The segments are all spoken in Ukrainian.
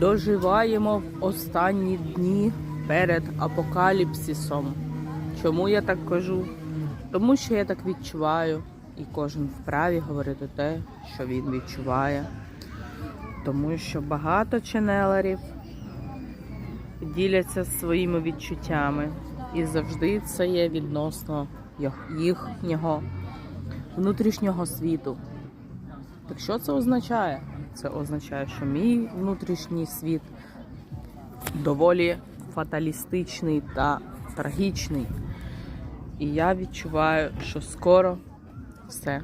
Доживаємо в останні дні перед апокаліпсисом. Чому я так кажу? Тому що я так відчуваю, і кожен вправі говорити те, що він відчуває. Тому що багато ченелерів діляться своїми відчуттями, і завжди це є відносно їхнього внутрішнього світу. Так що це означає? Це означає, що мій внутрішній світ доволі фаталістичний та трагічний. І я відчуваю, що скоро все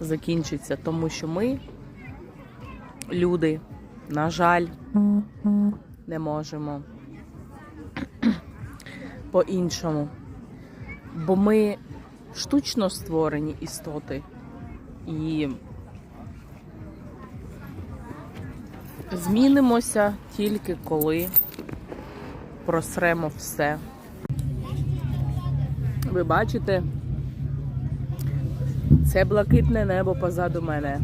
закінчиться, тому що ми, люди, на жаль, не можемо по-іншому. Бо ми штучно створені істоти. І змінимося тільки коли просремо все. Ви бачите, це блакитне небо позаду мене.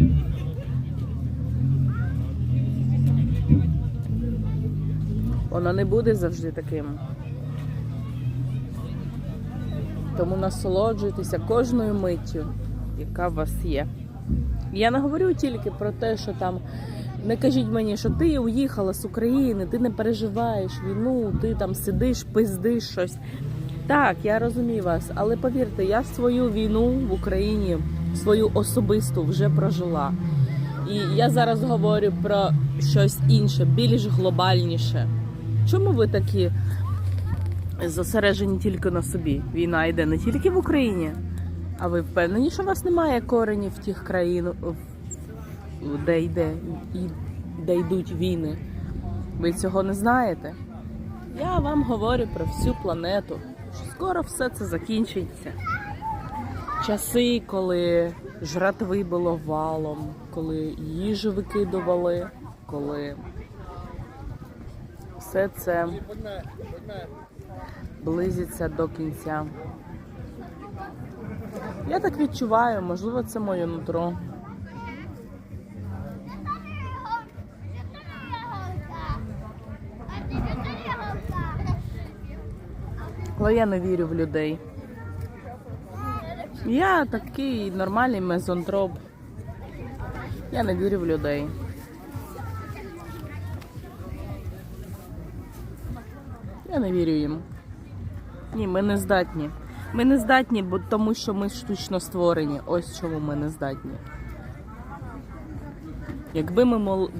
Воно не буде завжди таким. Тому насолоджуйтеся кожною миттю, яка у вас є. Я не говорю тільки про те, що там не кажіть мені, що ти уїхала з України, ти не переживаєш війну, ти там сидиш, пиздиш щось. Так, я розумію вас, але повірте, я свою війну в Україні, свою особисту вже прожила. І я зараз говорю про щось інше, більш глобальніше. Чому ви такі зосереджені тільки на собі? Війна йде не тільки в Україні, а ви впевнені, що у вас немає коренів в тих країн, в- де йде і де йдуть війни? Ви цього не знаєте? Я вам говорю про всю планету. що Скоро все це закінчиться. Часи, коли жратви було валом, коли їжу викидували, коли все це близиться до кінця. Я так відчуваю, можливо, це моє нутро. Але я не вірю в людей. Я такий нормальний мезонтроп. Я не вірю в людей. Я не вірю їм. Ні, ми не здатні. Ми не здатні, бо тому що ми штучно створені. Ось чому ми не здатні. Якби ми були.